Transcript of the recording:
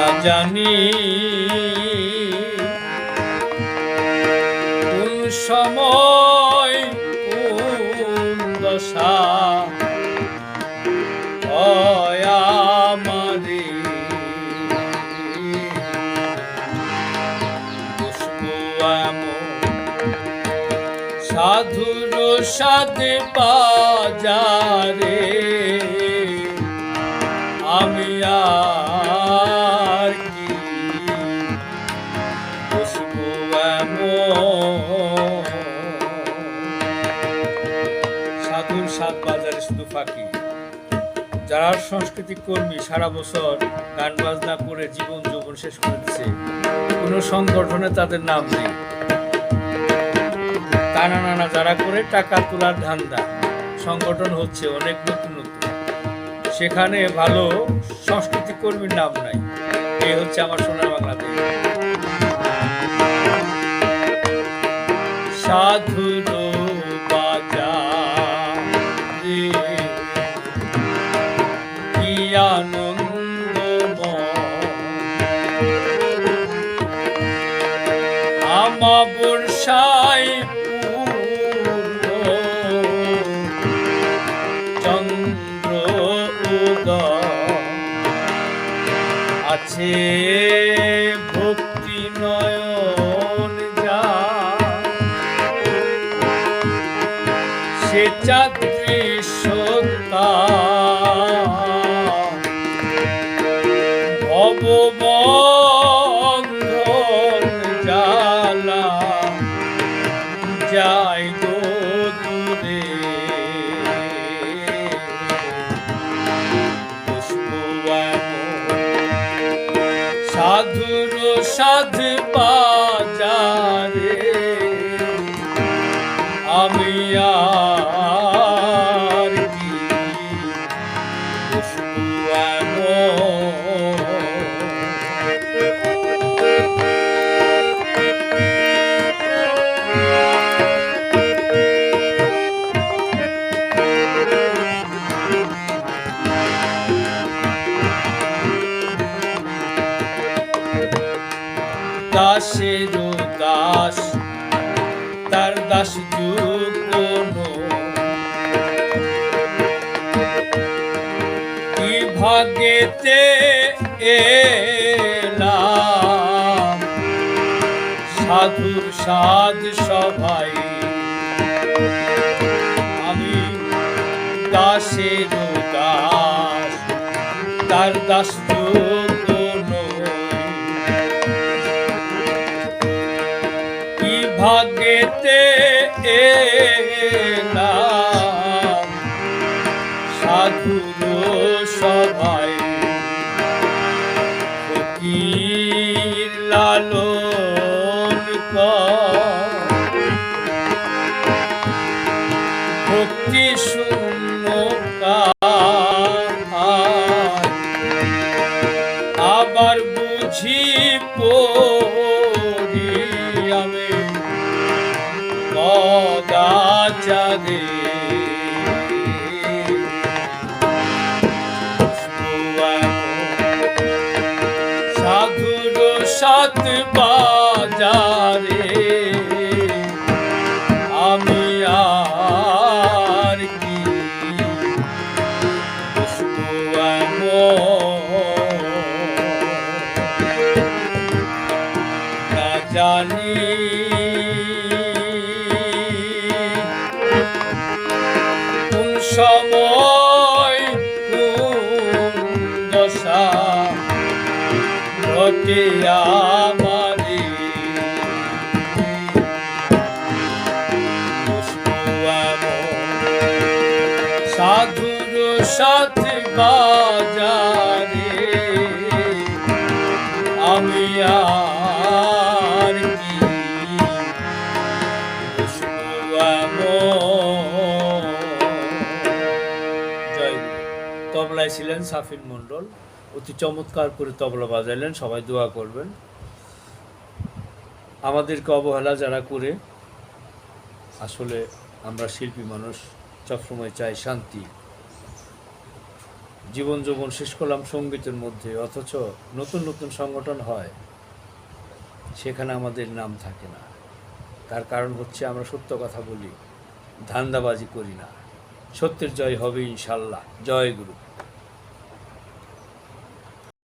না জানি। কোন সময় কোন দশা আমারে। সাধুর বাজারে। আমি সাত বাজারে শুধু ফাঁকি। যারা সাংস্কৃতিক কর্মী সারা বছর গান বাজনা করে জীবন যৌবন শেষ করে দিচ্ছে, কোনো সংগঠনে তাদের নাম নেই। টানা নানা যারা করে টাকা তোলার ধান্দা, সংগঠন হচ্ছে অনেক নতুন নতুন। সেখানে ভালো সংস্কৃতি কর্মীর নাম নাই। এই হচ্ছে আমার সোনার বাংলাদেশ সাধুর আনন্দ আমা বর্ষায় পূর্ণ। চন্দ্র আছে ভক্তি নয়ন যা। সে চাকরি সত্তা। সাধুর সাধ বাজারে আমি দাসের দাস, তার দাস কি ভাগেতে এলাম? সাধুর সাধ সবাই আমি দাসের দাস, তার দাস যুগ এলাম সাধুর সবাই লালন ভক্তি শূন্য আবার বুঝি পড়ি আমি। কদাচারে সাধুর সাত বাজারে সময় দশা ঘটে আমারে। পুষ্প সাধুর সাথে বাজারে আমি আর কি। পুষ্প তবলায় ছিলেন সাফিন মণ্ডল। অতি চমৎকার করে তবলা বাজাইলেন, সবাই দোয়া করবেন। আমাদেরকে অবহেলা যারা করে, আসলে আমরা শিল্পী মানুষ, সবসময় চাই শান্তি। জীবন যৌবন শেষ করলাম সঙ্গীতের মধ্যে, অথচ নতুন নতুন সংগঠন হয়, সেখানে আমাদের নাম থাকে না। তার কারণ হচ্ছে আমরা সত্য কথা বলি, ধান্দাবাজি করি না। সত্যের জয় হবে ইনশাল্লাহ। জয় গুরু।